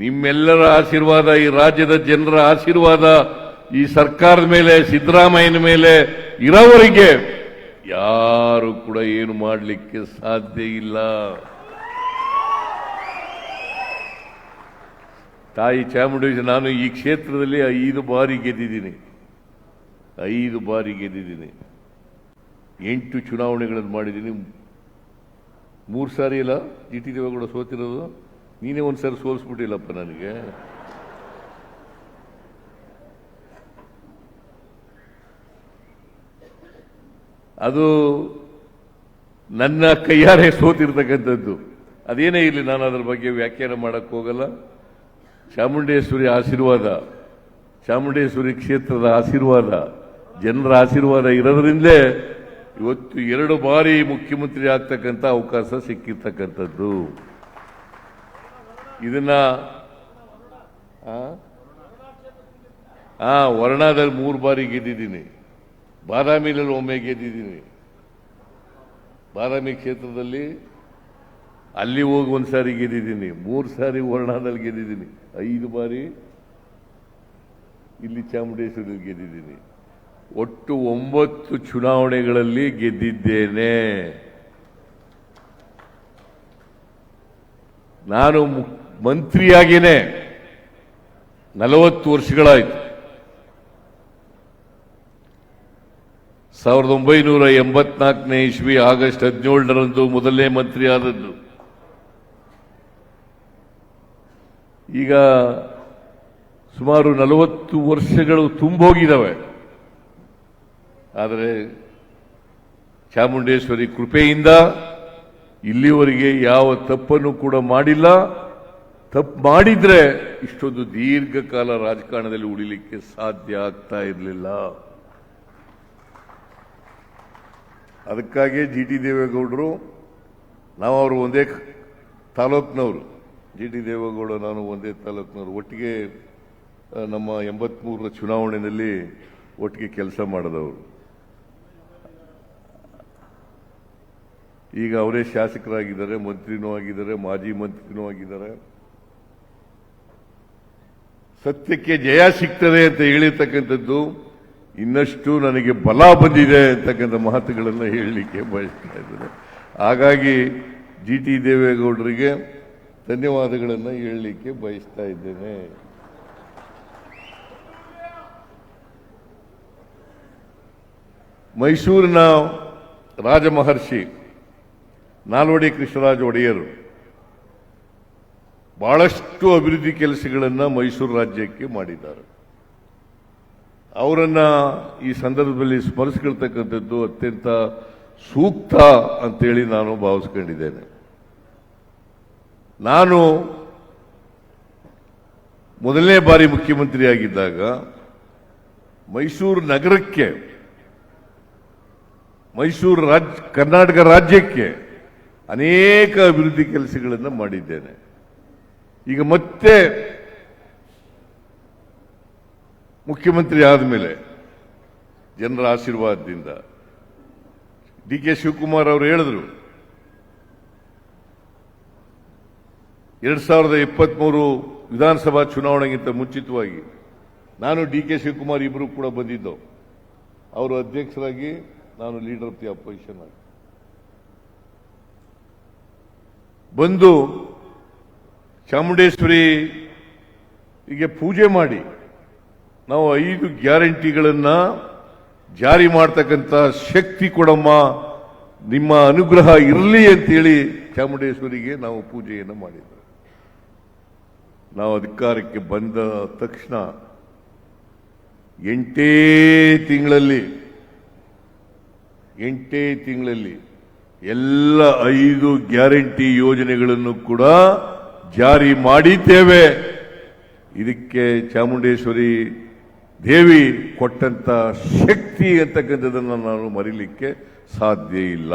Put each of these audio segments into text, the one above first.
ನಿಮ್ಮೆಲ್ಲರ ಆಶೀರ್ವಾದ, ಈ ರಾಜ್ಯದ ಜನರ ಆಶೀರ್ವಾದ, ಈ ಸರ್ಕಾರದ ಮೇಲೆ, ಸಿದ್ದರಾಮಯ್ಯನ ಮೇಲೆ ಇರೋವರಿಗೆ ಯಾರು ಕೂಡ ಏನು ಮಾಡಲಿಕ್ಕೆ ಸಾಧ್ಯ ಇಲ್ಲ. ತಾಯಿ ಚಾಮುಂಡೇಶ್ವರಿ, ನಾನು ಈ ಕ್ಷೇತ್ರದಲ್ಲಿ ಐದು ಬಾರಿ ಗೆದ್ದಿದ್ದೀನಿ. ಐದು ಬಾರಿ ಗೆದ್ದಿದ್ದೀನಿ. ಎಂಟು ಚುನಾವಣೆಗಳನ್ನು ಮಾಡಿದ್ದೀನಿ. ಮೂರು ಸಾರಿ ಇಲ್ಲ ಜಿ ಟಿ ದೇವೇಗೌಡ ಸೋತಿರೋದು. ನೀನೇ ಒಂದು ಸರಿ ಸೋಲಿಸ್ಬಿಟ್ಟಿಲ್ಲಪ್ಪ ನನಗೆ. ಅದು ನನ್ನ ಕೈಯಾರೆ ಸೋತಿರ್ತಕ್ಕಂಥದ್ದು. ಅದೇನೇ ಇರಲಿ, ನಾನು ಅದರ ಬಗ್ಗೆ ವ್ಯಾಖ್ಯಾನ ಮಾಡಕ್ಕೆ ಹೋಗಲ್ಲ. ಚಾಮುಂಡೇಶ್ವರಿ ಆಶೀರ್ವಾದ, ಚಾಮುಂಡೇಶ್ವರಿ ಕ್ಷೇತ್ರದ ಆಶೀರ್ವಾದ, ಜನರ ಆಶೀರ್ವಾದ ಇರೋದ್ರಿಂದಲೇ ಇವತ್ತು ಎರಡು ಬಾರಿ ಮುಖ್ಯಮಂತ್ರಿ ಆಗ್ತಕ್ಕಂಥ ಅವಕಾಶ ಸಿಕ್ಕಿರ್ತಕ್ಕಂಥದ್ದು. ಇದನ್ನ? ಆ? ವರ್ಣಾದಲ್ಲಿ ಮೂರು ಬಾರಿ ಗೆದ್ದಿದ್ದೀನಿ. ಬಾದಾಮಿಲಲ್ಲಿ ಒಮ್ಮೆ ಗೆದ್ದಿದ್ದೀನಿ. ಬಾದಾಮಿ ಕ್ಷೇತ್ರದಲ್ಲಿ ಅಲ್ಲಿ ಹೋಗಿ ಒಂದು ಸಾರಿ ಗೆದ್ದಿದ್ದೀನಿ. ಮೂರು ಸಾರಿ ವರ್ಣಾದಲ್ಲಿ ಗೆದ್ದಿದ್ದೀನಿ. ಐದು ಬಾರಿ ಇಲ್ಲಿ ಚಾಮುಂಡೇಶ್ವರಿ ಗೆದ್ದಿದ್ದೀನಿ. ಒಟ್ಟು ಒಂಬತ್ತು ಚುನಾವಣೆಗಳಲ್ಲಿ ಗೆದ್ದಿದ್ದೇನೆ. ನಾನು ಮು- ಮಂತ್ರಿಯಾಗೇನೆ ನಲವತ್ತು ವರ್ಷಗಳಾಯಿತು. ಸಾವಿರದ ಒಂಬೈನೂರ ಎಂಬತ್ನಾಲ್ಕನೇ ಇಸ್ವಿ ಆಗಸ್ಟ್ ಹದಿನೇಳರಂದು ಮೊದಲನೇ ಮಂತ್ರಿ ಆದದ್ದು. ಈಗ ಸುಮಾರು ನಲವತ್ತು ವರ್ಷಗಳು ತುಂಬೋಗಿದ್ದಾವೆ ಆದರೆ ಚಾಮುಂಡೇಶ್ವರಿ ಕೃಪೆಯಿಂದ ಇಲ್ಲಿವರೆಗೆ ಯಾವ ತಪ್ಪನ್ನು ಕೂಡ ಮಾಡಿಲ್ಲ. ತಪ್ಪು ಮಾಡಿದ್ರೆ ಇಷ್ಟೊಂದು ದೀರ್ಘಕಾಲ ರಾಜಕಾರಣದಲ್ಲಿ ಉಳಿಲಿಕ್ಕೆ ಸಾಧ್ಯ ಆಗ್ತಾ ಇರಲಿಲ್ಲ. ಅದಕ್ಕಾಗಿ ಜಿ ಟಿ ದೇವೇಗೌಡರು, ನಾವು ಅವರು ಒಂದೇ ತಾಲೂಕ್ನವರು. ಜಿ ಟಿ ದೇವೇಗೌಡ, ನಾನು ಒಂದೇ ತಾಲೂಕಿನವರು. ಒಟ್ಟಿಗೆ ನಮ್ಮ ಎಂಬತ್ಮೂರರ ಚುನಾವಣೆಯಲ್ಲಿ ಒಟ್ಟಿಗೆ ಕೆಲಸ ಮಾಡಿದವರು. ಈಗ ಅವರೇ ಶಾಸಕರಾಗಿದ್ದಾರೆ, ಮಂತ್ರಿನೂ ಆಗಿದ್ದಾರೆ, ಮಾಜಿ ಮಂತ್ರಿನೂ ಆಗಿದ್ದಾರೆ. ಸತ್ಯಕ್ಕೆ ಜಯ ಸಿಗ್ತದೆ ಅಂತ ಹೇಳಿರ್ತಕ್ಕಂಥದ್ದು ಇನ್ನಷ್ಟು ನನಗೆ ಬಲ ಬಂದಿದೆ ಅಂತಕ್ಕಂಥ ಮಾತುಗಳನ್ನು ಹೇಳಲಿಕ್ಕೆ ಬಯಸ್ತಾ ಇದ್ದೇನೆ. ಹಾಗಾಗಿ ಜಿ ಟಿ ದೇವೇಗೌಡರಿಗೆ ಧನ್ಯವಾದಗಳನ್ನು ಹೇಳಲಿಕ್ಕೆ ಬಯಸ್ತಾ ಇದ್ದೇನೆ. ಮೈಸೂರಿನ ರಾಜಮಹರ್ಷಿ ನಾಲ್ವಡಿ ಕೃಷ್ಣರಾಜ ಒಡೆಯರು ಬಹಳಷ್ಟು ಅಭಿವೃದ್ಧಿ ಕೆಲಸಗಳನ್ನು ಮೈಸೂರು ರಾಜ್ಯಕ್ಕೆ ಮಾಡಿದ್ದಾರೆ. ಅವರನ್ನು ಈ ಸಂದರ್ಭದಲ್ಲಿ ಸ್ಮರಿಸ್ಕೊಳ್ತಕ್ಕಂಥದ್ದು ಅತ್ಯಂತ ಸೂಕ್ತ ಅಂತೇಳಿ ನಾನು ಭಾವಿಸ್ಕೊಂಡಿದ್ದೇನೆ. ನಾನು ಮೊದಲನೇ ಬಾರಿ ಮುಖ್ಯಮಂತ್ರಿಯಾಗಿದ್ದಾಗ ಮೈಸೂರು ನಗರಕ್ಕೆ, ಮೈಸೂರು ರಾಜ್ಯ ಕರ್ನಾಟಕ ರಾಜ್ಯಕ್ಕೆ ಅನೇಕ ಅಭಿವೃದ್ಧಿ ಕೆಲಸಗಳನ್ನು ಮಾಡಿದ್ದೇನೆ. ಈಗ ಮತ್ತೆ ಮುಖ್ಯಮಂತ್ರಿ ಆದಮೇಲೆ ಜನರ ಆಶೀರ್ವಾದದಿಂದ ಡಿ ಕೆ ಶಿವಕುಮಾರ್ ಅವರು ಹೇಳಿದ್ರು, ಎರಡ್ ಸಾವಿರದ ಇಪ್ಪತ್ಮೂರು ವಿಧಾನಸಭಾ ಚುನಾವಣೆಗಿಂತ ಮುಂಚಿತವಾಗಿ ನಾನು ಡಿ ಕೆ ಶಿವಕುಮಾರ್ ಇಬ್ಬರು ಕೂಡ ಬಂದಿದ್ದು, ಅವರು ಅಧ್ಯಕ್ಷರಾಗಿ ನಾನು ಲೀಡರ್ ಆಫ್ ದಿ ಅಪೋಸಿಷನ್ ಆಗಿ ಬಂದು ಚಾಮುಂಡೇಶ್ವರಿ ಗೆ ಪೂಜೆ ಮಾಡಿ ನಾವು ಐದು ಗ್ಯಾರಂಟಿಗಳನ್ನ ಜಾರಿ ಮಾಡ್ತಕ್ಕಂಥ ಶಕ್ತಿ ಕೊಡಮ್ಮ, ನಿಮ್ಮ ಅನುಗ್ರಹ ಇರಲಿ ಅಂತೇಳಿ ಚಾಮುಂಡೇಶ್ವರಿಗೆ ನಾವು ಪೂಜೆಯನ್ನು ಮಾಡಿದ್ದೇವೆ ನಾವು ಅಧಿಕಾರಕ್ಕೆ ಬಂದ ತಕ್ಷಣ ಎಂಟೇ ತಿಂಗಳಲ್ಲಿ ಎಂಟೇ ತಿಂಗಳಲ್ಲಿ ಎಲ್ಲ ಐದು ಗ್ಯಾರಂಟಿ ಯೋಜನೆಗಳನ್ನು ಕೂಡ ಜಾರಿ ಮಾಡಿದ್ದೇವೆ. ಇದಕ್ಕೆ ಚಾಮುಂಡೇಶ್ವರಿ ದೇವಿ ಕೊಟ್ಟಂತ ಶಕ್ತಿ ಅಂತಕ್ಕಂಥದ್ದನ್ನು ನಾನು ಮರಿಲಿಕ್ಕೆ ಸಾಧ್ಯ ಇಲ್ಲ.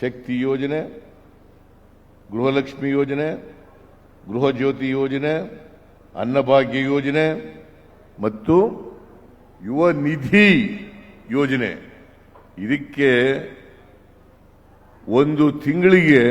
ಶಕ್ತಿ ಯೋಜನೆ, ಗೃಹಲಕ್ಷ್ಮಿ ಯೋಜನೆ ಗೃಹ ಜ್ಯೋತಿ ಯೋಜನೆ, ಅನ್ನಭಾಗ್ಯ ಯೋಜನೆ ಮತ್ತು ಯುವ ನಿಧಿ ಯೋಜನೆ. ಇದಕ್ಕೆ ಒಂದು ತಿಂಗಳಿಗೆ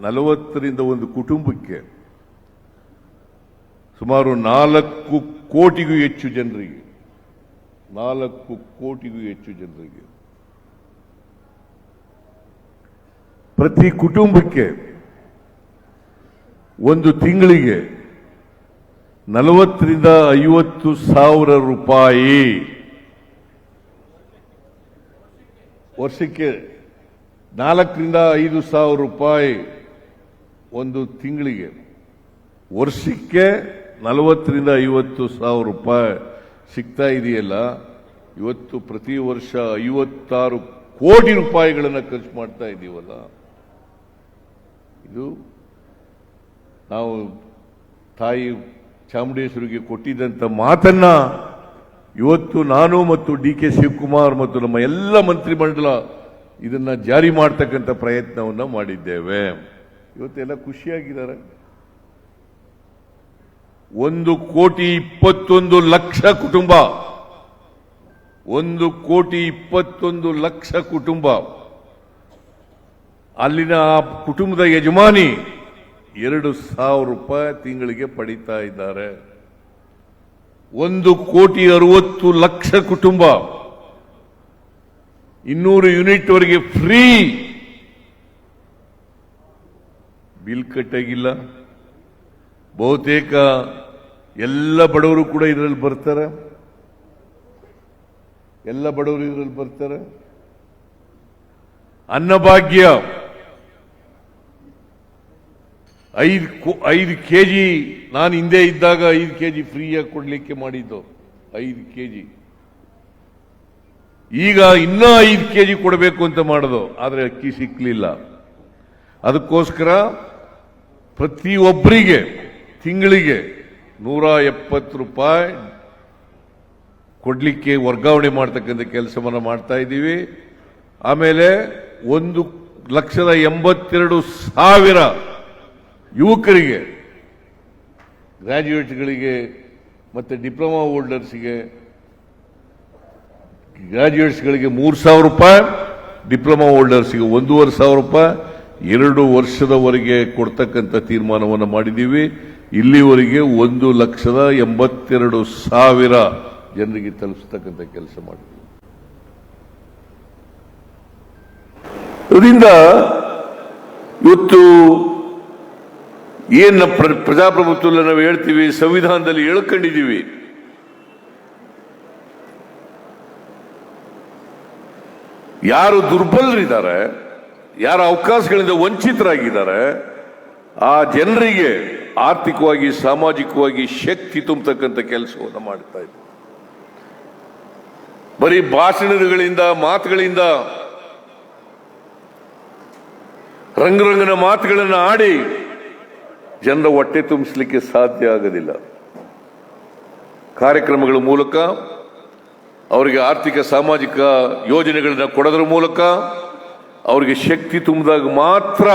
ನಲವತ್ತರಿಂದ ಒಂದು ಕುಟುಂಬಕ್ಕೆ ಸುಮಾರು ನಾಲ್ಕು ಕೋಟಿಗೂ ಹೆಚ್ಚು ಜನರಿಗೆ, ನಾಲ್ಕು ಕೋಟಿಗೂ ಹೆಚ್ಚು ಜನರಿಗೆ ಪ್ರತಿ ಕುಟುಂಬಕ್ಕೆ ಒಂದು ತಿಂಗಳಿಗೆ ನಲವತ್ತರಿಂದ ಐವತ್ತು ಸಾವಿರ ರೂಪಾಯಿ ವರ್ಷಕ್ಕೆ ನಾಲ್ಕರಿಂದ ಐದು ಸಾವಿರ ರೂಪಾಯಿ ಒಂದು ತಿಂಗಳಿಗೆ ವರ್ಷಕ್ಕೆ ನಲವತ್ತರಿಂದ ಐವತ್ತು ಸಾವಿರ ರೂಪಾಯಿ ಸಿಗ್ತಾ ಇದೆಯಲ್ಲ, ಇವತ್ತು ಪ್ರತಿ ವರ್ಷ ಐವತ್ತಾರು ಕೋಟಿ ರೂಪಾಯಿಗಳನ್ನು ಖರ್ಚು ಮಾಡ್ತಾ ಇದ್ದೀವಲ್ಲ ಇದು ನಾವು ತಾಯಿ ಚಾಮುಂಡೇಶ್ವರಿಗೆ ಕೊಟ್ಟಿದ್ದಂಥ ಮಾತನ್ನ ಇವತ್ತು ನಾನು ಮತ್ತು ಡಿ ಕೆ ಶಿವಕುಮಾರ್ ಮತ್ತು ನಮ್ಮ ಎಲ್ಲ ಮಂತ್ರಿಮಂಡಲ ಇದನ್ನ ಜಾರಿ ಮಾಡ್ತಕ್ಕಂಥ ಪ್ರಯತ್ನವನ್ನು ಮಾಡಿದ್ದೇವೆ. ಇವತ್ತೆಲ್ಲ ಖುಷಿಯಾಗಿದ್ದಾರೆ. ಒಂದು ಕೋಟಿ ಇಪ್ಪತ್ತೊಂದು ಲಕ್ಷ ಕುಟುಂಬ. ಒಂದು ಕೋಟಿ ಇಪ್ಪತ್ತೊಂದು ಲಕ್ಷ ಕುಟುಂಬ. ಅಲ್ಲಿನ ಆ ಕುಟುಂಬದ ಯಜಮಾನಿ ಎರಡು ಸಾವಿರ ರೂಪಾಯಿ ತಿಂಗಳಿಗೆ ಪಡಿತಾ ಇದ್ದಾರೆ. ಒಂದು ಕೋಟಿ ಅರವತ್ತು ಲಕ್ಷ ಕುಟುಂಬ. ಇನ್ನೂರು ಯೂನಿಟ್ ವರೆಗೆ ಫ್ರೀ ಬಿಲ್ ಕಟ್ಟಾಗಿಲ್ಲ. ಬಹುತೇಕ ಎಲ್ಲ ಬಡವರು ಕೂಡ ಇದರಲ್ಲಿ ಬರ್ತಾರೆ. ಎಲ್ಲ ಬಡವರು ಇದರಲ್ಲಿ ಬರ್ತಾರೆ. ಅನ್ನಭಾಗ್ಯ ಐದು ಐದು ಕೆ ಕೆಜಿ, ನಾನು ಹಿಂದೆ ಇದ್ದಾಗ ಐದು ಕೆಜಿ ಫ್ರೀಯಾಗಿ ಕೊಡ್ಲಿಕ್ಕೆ ಮಾಡಿದ್ದು. ಐದು ಕೆಜಿ. ಈಗ ಇನ್ನೂ ಐದು ಕೆಜಿ ಕೊಡಬೇಕು ಅಂತ ಮಾಡೋದು. ಆದರೆ ಅಕ್ಕಿ ಸಿಕ್ಕಲಿಲ್ಲ ಅದಕ್ಕೋಸ್ಕರ ಪ್ರತಿಯೊಬ್ಬರಿಗೆ ತಿಂಗಳಿಗೆ ನೂರ ಎಪ್ಪತ್ತು ರೂಪಾಯಿ ಕೊಡಲಿಕ್ಕೆ ವರ್ಗಾವಣೆ ಮಾಡ್ತಕ್ಕಂಥ ಕೆಲಸವನ್ನು ಮಾಡ್ತಾ ಇದ್ದೀವಿ. ಆಮೇಲೆ ಒಂದು ಲಕ್ಷದ ಎಂಬತ್ತೆರಡು ಸಾವಿರ ಯುವಕರಿಗೆ ಗ್ರಾಜ್ಯುಯೇಟ್ಗಳಿಗೆ ಮತ್ತು ಡಿಪ್ಲೊಮಾ ಹೋಲ್ಡರ್ಸ್ಗೆ, ಗ್ರಾಜ್ಯುಯೇಟ್ಸ್ಗಳಿಗೆ ಮೂರು ಸಾವಿರ ರೂಪಾಯಿ, ಡಿಪ್ಲೊಮಾ ಹೋಲ್ಡರ್ಸ್ಗೆ ಒಂದೂವರೆ ಸಾವಿರ ರೂಪಾಯಿ ಎರಡು ವರ್ಷದವರೆಗೆ ಕೊಡ್ತಕ್ಕಂಥ ತೀರ್ಮಾನವನ್ನು ಮಾಡಿದ್ದೀವಿ. ಇಲ್ಲಿವರೆಗೆ ಒಂದು ಲಕ್ಷದ ಎಂಬತ್ತೆರಡು ಸಾವಿರ ಜನರಿಗೆ ತಲುಪಿಸ್ತಕ್ಕಂಥ ಕೆಲಸ ಮಾಡಿದ್ದೀವಿ. ಇದರಿಂದ ಇವತ್ತು ಏನು ಪ್ರಜಾಪ್ರಭುತ್ವದಲ್ಲಿ ನಾವು ಹೇಳ್ತೀವಿ, ಸಂವಿಧಾನದಲ್ಲಿ ಹೇಳ್ಕೊಂಡಿದ್ದೀವಿ. ಯಾರು ದುರ್ಬಲರಿದ್ದಾರೆ ಯಾರು ಅವಕಾಶಗಳಿಂದ ವಂಚಿತರಾಗಿದ್ದಾರೆ, ಆ ಜನರಿಗೆ ಆರ್ಥಿಕವಾಗಿ, ಸಾಮಾಜಿಕವಾಗಿ ಶಕ್ತಿ ತುಂಬತಕ್ಕಂಥ ಕೆಲಸವನ್ನು ಮಾಡ್ತಾ ಇದ್ದಾರೆ. ಬರೀ ಭಾಷಣಗಳಿಂದ, ಮಾತುಗಳಿಂದ, ರಂಗರಂಗನ ಮಾತುಗಳನ್ನು ಆಡಿ ಜನರ ಹೊಟ್ಟೆ ತುಂಬಿಸಲಿಕ್ಕೆ ಸಾಧ್ಯ ಆಗೋದಿಲ್ಲ. ಕಾರ್ಯಕ್ರಮಗಳ ಮೂಲಕ, ಅವರಿಗೆ ಆರ್ಥಿಕ, ಸಾಮಾಜಿಕ ಯೋಜನೆಗಳನ್ನು ಕೊಡೋದ್ರ ಮೂಲಕ ಅವರಿಗೆ ಶಕ್ತಿ ತುಂಬಿದಾಗ ಮಾತ್ರ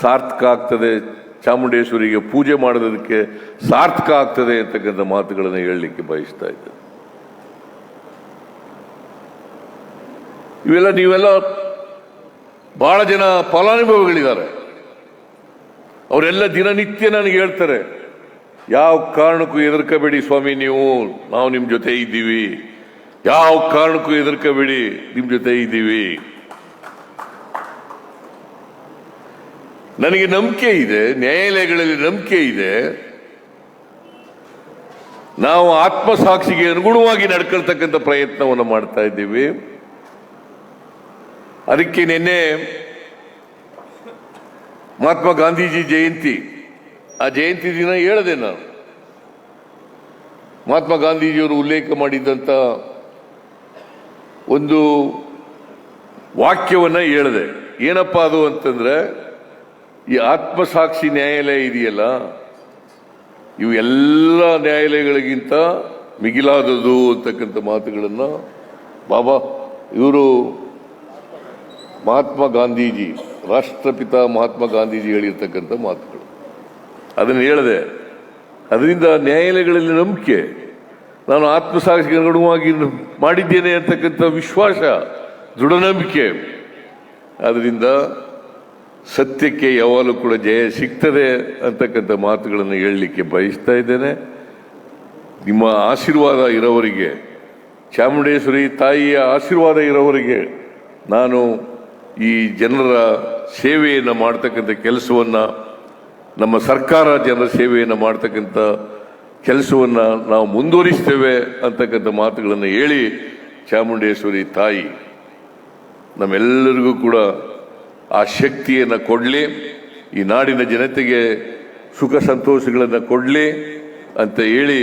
ಸಾರ್ಥಕ ಆಗ್ತದೆ. ಚಾಮುಂಡೇಶ್ವರಿಗೆ ಪೂಜೆ ಮಾಡೋದಕ್ಕೆ ಸಾರ್ಥಕ ಆಗ್ತದೆ ಅಂತಕ್ಕಂಥ ಮಾತುಗಳನ್ನು ಹೇಳಲಿಕ್ಕೆ ಬಯಸ್ತಾ ಇದ್ದೆ. ಇವೆಲ್ಲ ನೀವೆಲ್ಲ ಬಹಳ ಜನ ಫಲಾನುಭವಿಗಳಿದ್ದಾರೆ. ಅವರೆಲ್ಲ ದಿನನಿತ್ಯ ನನಗೆ ಹೇಳ್ತಾರೆ, ಯಾವ ಕಾರಣಕ್ಕೂ ಹೆದರ್ಕಬೇಡಿ ಸ್ವಾಮಿ, ನೀವು, ನಾವು ನಿಮ್ಮ ಜೊತೆ ಇದ್ದೀವಿ. ಯಾವ ಕಾರಣಕ್ಕೂ ಹೆದರ್ಕಬೇಡಿ ನಿಮ್ಮ ಜೊತೆ ಇದ್ದೀವಿ. ನನಗೆ ನಂಬಿಕೆ ಇದೆ, ನ್ಯಾಯಾಲಯಗಳಲ್ಲಿ ನಂಬಿಕೆ ಇದೆ. ನಾವು ಆತ್ಮಸಾಕ್ಷಿಗೆ ಅನುಗುಣವಾಗಿ ನಡ್ಕೊಳ್ತಕ್ಕಂಥ ಪ್ರಯತ್ನವನ್ನು ಮಾಡ್ತಾ ಇದ್ದೀವಿ. ಅದಕ್ಕೆ ನಿನ್ನೆ ಮಹಾತ್ಮ ಗಾಂಧೀಜಿ ಜಯಂತಿ, ಆ ಜಯಂತಿ ದಿನ ಹೇಳಿದೆ ನಾನು. ಮಹಾತ್ಮ ಗಾಂಧೀಜಿಯವರು ಉಲ್ಲೇಖ ಮಾಡಿದ್ದಂಥ ಒಂದು ವಾಕ್ಯವನ್ನು ಹೇಳಿದೆ, ಏನಪ್ಪ ಅದು ಅಂತಂದ್ರೆ ಈ ಆತ್ಮಸಾಕ್ಷಿ ನ್ಯಾಯಾಲಯ ಇದೆಯಲ್ಲ? ಇವು ಎಲ್ಲ ನ್ಯಾಯಾಲಯಗಳಿಗಿಂತ ಮಿಗಿಲಾದದು ಅಂತಕ್ಕಂಥ ಮಾತುಗಳನ್ನು ಬಾಬಾ, ಇವರು ಮಹಾತ್ಮ ಗಾಂಧೀಜಿ, ರಾಷ್ಟ್ರಪಿತ ಮಹಾತ್ಮ ಗಾಂಧೀಜಿ ಹೇಳಿರ್ತಕ್ಕಂಥ ಮಾತುಗಳು. ಅದನ್ನು ಹೇಳಿದೆ, ಅದರಿಂದ ನ್ಯಾಯಾಲಯಗಳಲ್ಲಿ ನಂಬಿಕೆ, ನಾನು ಆತ್ಮಸಾಕ್ಷಿಗೆ ಅನುಗುಣವಾಗಿ ಮಾಡಿದ್ದೇನೆ ಅಂತಕ್ಕಂಥ ವಿಶ್ವಾಸ ದೃಢ ನಂಬಿಕೆ ಅದರಿಂದ ಸತ್ಯಕ್ಕೆ ಯಾವಾಗಲೂ ಕೂಡ ಜಯ ಸಿಗ್ತದೆ ಅಂತಕ್ಕಂಥ ಮಾತುಗಳನ್ನು ಹೇಳಲಿಕ್ಕೆ ಬಯಸ್ತಾ ಇದ್ದೇನೆ. ನಿಮ್ಮ ಆಶೀರ್ವಾದ ಇರೋವರಿಗೆ, ಚಾಮುಂಡೇಶ್ವರಿ ತಾಯಿಯ ಆಶೀರ್ವಾದ ಇರೋವರಿಗೆ ನಾನು ಈ ಜನರ ಸೇವೆಯನ್ನು ಮಾಡ್ತಕ್ಕಂಥ ಕೆಲಸವನ್ನು, ನಮ್ಮ ಸರ್ಕಾರ ಜನರ ಸೇವೆಯನ್ನು ಮಾಡ್ತಕ್ಕಂಥ ಕೆಲಸವನ್ನು ನಾವು ಮುಂದುವರಿಸ್ತೇವೆ ಅಂತಕ್ಕಂಥ ಮಾತುಗಳನ್ನು ಹೇಳಿ, ಚಾಮುಂಡೇಶ್ವರಿ ತಾಯಿ, ನಮ್ಮೆಲ್ಲರಿಗೂ ಕೂಡ ಆ ಶಕ್ತಿಯನ್ನು ಕೊಡಲಿ, ಈ ನಾಡಿನ ಜನತೆಗೆ ಸುಖ ಸಂತೋಷಗಳನ್ನು ಕೊಡಲಿ ಅಂತ ಹೇಳಿ,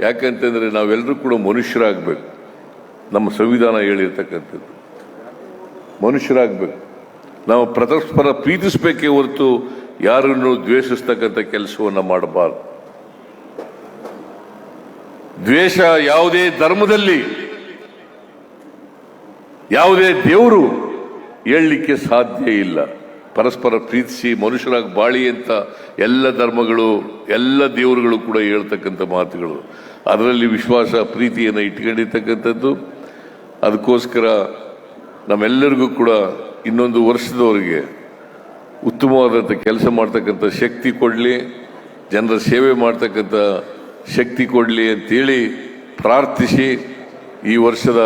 ಯಾಕಂತಂದರೆ ನಾವೆಲ್ಲರೂ ಕೂಡ ಮನುಷ್ಯರಾಗಬೇಕು. ನಮ್ಮ ಸಂವಿಧಾನ ಹೇಳಿರ್ತಕ್ಕಂಥದ್ದು. ಮನುಷ್ಯರಾಗಬೇಕು. ನಾವು ಪರಸ್ಪರ ಪ್ರೀತಿಸಬೇಕೇ ಹೊರತು ಯಾರನ್ನು ದ್ವೇಷಿಸ್ತಕ್ಕಂಥ ಕೆಲಸವನ್ನು ಮಾಡಬಾರ್ದು. ದ್ವೇಷ ಯಾವುದೇ ಧರ್ಮದಲ್ಲಿ, ಯಾವುದೇ ದೇವರು ಹೇಳಲಿಕ್ಕೆ ಸಾಧ್ಯ ಇಲ್ಲ. ಪರಸ್ಪರ ಪ್ರೀತಿಸಿ, ಮನುಷ್ಯರಾಗಿ ಬಾಳಿ ಅಂತ ಎಲ್ಲ ಧರ್ಮಗಳು, ಎಲ್ಲ ದೇವರುಗಳು ಕೂಡ ಹೇಳ್ತಕ್ಕಂಥ ಮಾತುಗಳು. ಅದರಲ್ಲಿ ವಿಶ್ವಾಸ, ಪ್ರೀತಿಯನ್ನು ಇಟ್ಕೊಂಡಿರ್ತಕ್ಕಂಥದ್ದು. ಅದಕ್ಕೋಸ್ಕರ ನಮ್ಮೆಲ್ಲರಿಗೂ ಕೂಡ ಇನ್ನೊಂದು ವರ್ಷದವರೆಗೆ ಉತ್ತಮವಾದಂಥ ಕೆಲಸ ಮಾಡ್ತಕ್ಕಂಥ ಶಕ್ತಿ ಕೊಡಲಿ, ಜನರ ಸೇವೆ ಮಾಡ್ತಕ್ಕಂಥ ಶಕ್ತಿ ಕೊಡಲಿ ಅಂತೇಳಿ ಪ್ರಾರ್ಥಿಸಿ ಈ ವರ್ಷದ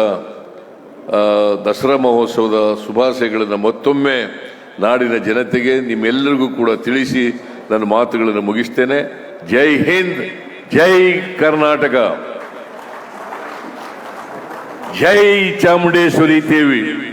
ದಸರಾ ಮಹೋತ್ಸವದ ಶುಭಾಶಯಗಳನ್ನು ಮತ್ತೊಮ್ಮೆ ನಾಡಿನ ಜನತೆಗೆ ನಿಮ್ಮೆಲ್ಲರಿಗೂ ಕೂಡ ತಿಳಿಸಿ ನನ್ನ ಮಾತುಗಳನ್ನು ಮುಗಿಸ್ತೇನೆ. ಜೈ ಹಿಂದ್, ಜೈ ಕರ್ನಾಟಕ. ಜೈ ಚಾಮುಂಡೇಶ್ವರಿ ದೇವಿ.